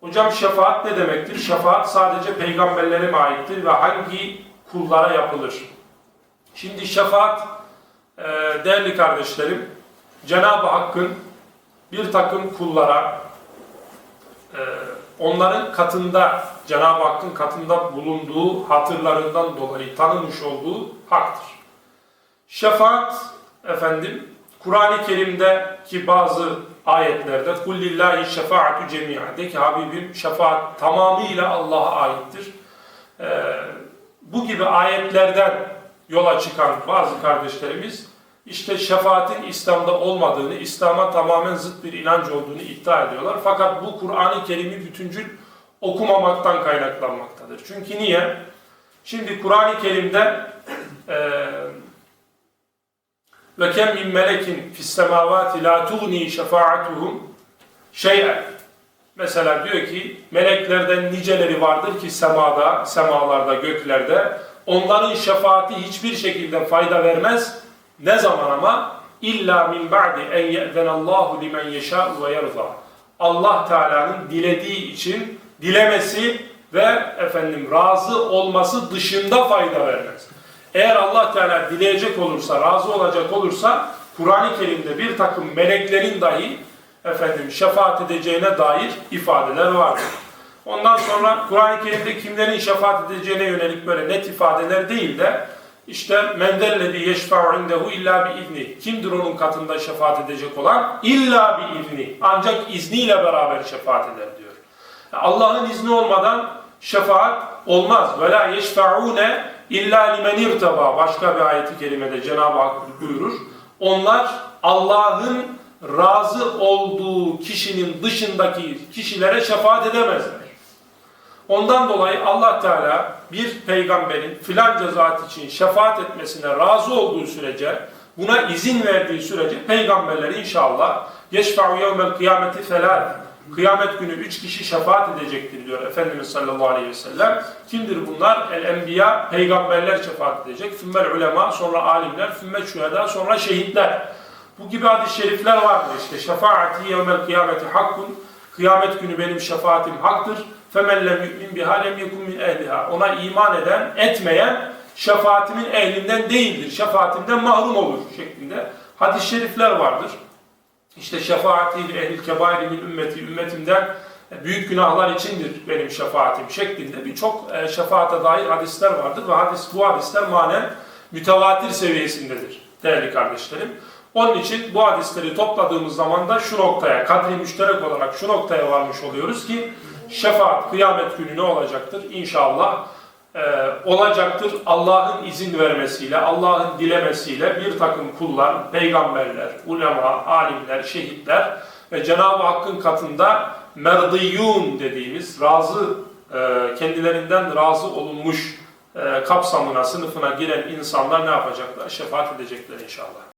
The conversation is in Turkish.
Hocam şefaat ne demektir? Şefaat sadece peygamberlere mi aittir ve hangi kullara yapılır? Şimdi şefaat e, değerli kardeşlerim Cenab-ı Hakk'ın bir takım kullara e, onların katında Cenab-ı Hakk'ın katında bulunduğu hatırlarından dolayı tanımış olduğu haktır. Şefaat efendim Kur'an-ı Kerim'deki bazı ayetlerde kullillahi şefaatü cemi'a de ki Habibim şefaat tamamıyla Allah'a aittir. Ee, bu gibi ayetlerden yola çıkan bazı kardeşlerimiz işte şefaatin İslam'da olmadığını, İslam'a tamamen zıt bir inanç olduğunu iddia ediyorlar. Fakat bu Kur'an-ı Kerim'i bütüncül okumamaktan kaynaklanmaktadır. Çünkü niye? Şimdi Kur'an-ı Kerim'de eee ve kem min melekin fis semavati la tuğni şefaatuhum şey'en. Mesela diyor ki meleklerden niceleri vardır ki semada, semalarda, göklerde onların şefaati hiçbir şekilde fayda vermez. Ne zaman ama? İlla min ba'di en ye'zenallahu limen yeşâ'u ve yerza. Allah Teala'nın dilediği için dilemesi ve efendim razı olması dışında fayda vermez. Eğer Allah Teala dileyecek olursa, razı olacak olursa Kur'an-ı Kerim'de bir takım meleklerin dahi efendim şefaat edeceğine dair ifadeler vardır. Ondan sonra Kur'an-ı Kerim'de kimlerin şefaat edeceğine yönelik böyle net ifadeler değil de işte mendellezi yeşfa'u indehu illa bi izni. Kimdir onun katında şefaat edecek olan? İlla bi izni. Ancak izniyle beraber şefaat eder diyor. Allah'ın izni olmadan şefaat olmaz. Ve la yeşfa'une illa limen irtaba. Başka bir ayeti kerimede Cenab-ı Hak buyurur. Onlar Allah'ın razı olduğu kişinin dışındaki kişilere şefaat edemezler. Ondan dolayı Allah Teala bir peygamberin filanca zat için şefaat etmesine razı olduğu sürece, buna izin verdiği sürece peygamberler inşallah yeşfa'u yevmel kıyameti felâd. Kıyamet günü üç kişi şefaat edecektir diyor Efendimiz sallallahu aleyhi ve sellem. Kimdir bunlar? El-enbiya, peygamberler şefaat edecek. Fümmel ulema, sonra alimler, fümmel şühedâ, sonra şehitler. Bu gibi hadis-i şerifler vardır işte. Şefaati yevmel kıyameti hakkun. Kıyamet günü benim şefaatim haktır. فَمَنْ لَمْ يُؤْمِنْ بِهَا لَمْ يَكُنْ مِنْ اَهْلِهَا Ona iman eden, etmeyen şefaatimin ehlinden değildir. Şefaatimden mahrum olur şeklinde hadis-i şerifler vardır. İşte şefaati ehlil kebairi min ümmeti ümmetimden büyük günahlar içindir benim şefaatim şeklinde birçok e, şefaate dair hadisler vardır ve hadis bu hadisler manen mütevatir seviyesindedir değerli kardeşlerim. Onun için bu hadisleri topladığımız zaman da şu noktaya, kadri müşterek olarak şu noktaya varmış oluyoruz ki şefaat kıyamet günü ne olacaktır? İnşallah e, olacaktır Allah'ın izin vermesiyle, Allah'ın dilemesiyle bir takım kullar, peygamberler, ulema, alimler, şehitler ve Cenab-ı Hakk'ın katında merdiyun dediğimiz razı, e, kendilerinden razı olunmuş e, kapsamına, sınıfına giren insanlar ne yapacaklar? Şefaat edecekler inşallah.